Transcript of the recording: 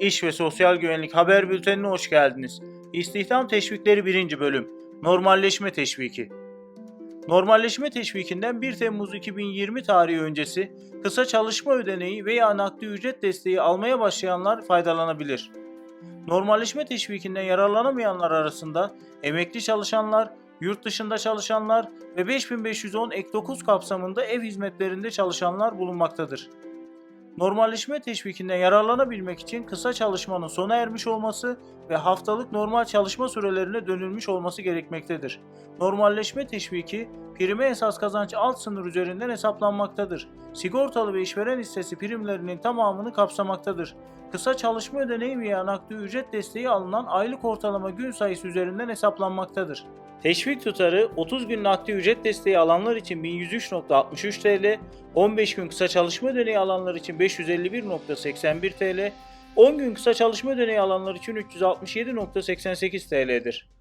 İş ve Sosyal Güvenlik Haber Bülteni'ne hoş geldiniz. İstihdam Teşvikleri 1. Bölüm Normalleşme Teşviki Normalleşme teşvikinden 1 Temmuz 2020 tarihi öncesi kısa çalışma ödeneği veya nakdi ücret desteği almaya başlayanlar faydalanabilir. Normalleşme teşvikinden yararlanamayanlar arasında emekli çalışanlar, yurt dışında çalışanlar ve 5510 ek 9 kapsamında ev hizmetlerinde çalışanlar bulunmaktadır. Normalleşme teşvikinden yararlanabilmek için kısa çalışmanın sona ermiş olması ve haftalık normal çalışma sürelerine dönülmüş olması gerekmektedir. Normalleşme teşviki prime esas kazanç alt sınır üzerinden hesaplanmaktadır. Sigortalı ve işveren hissesi primlerinin tamamını kapsamaktadır. Kısa çalışma ödeneği veya nakdi ücret desteği alınan aylık ortalama gün sayısı üzerinden hesaplanmaktadır. Teşvik tutarı 30 gün nakdi ücret desteği alanlar için 1103.63 TL, 15 gün kısa çalışma ödeneği alanlar için 551.81 TL, 10 gün kısa çalışma ödeneği alanlar için 367.88 TL'dir.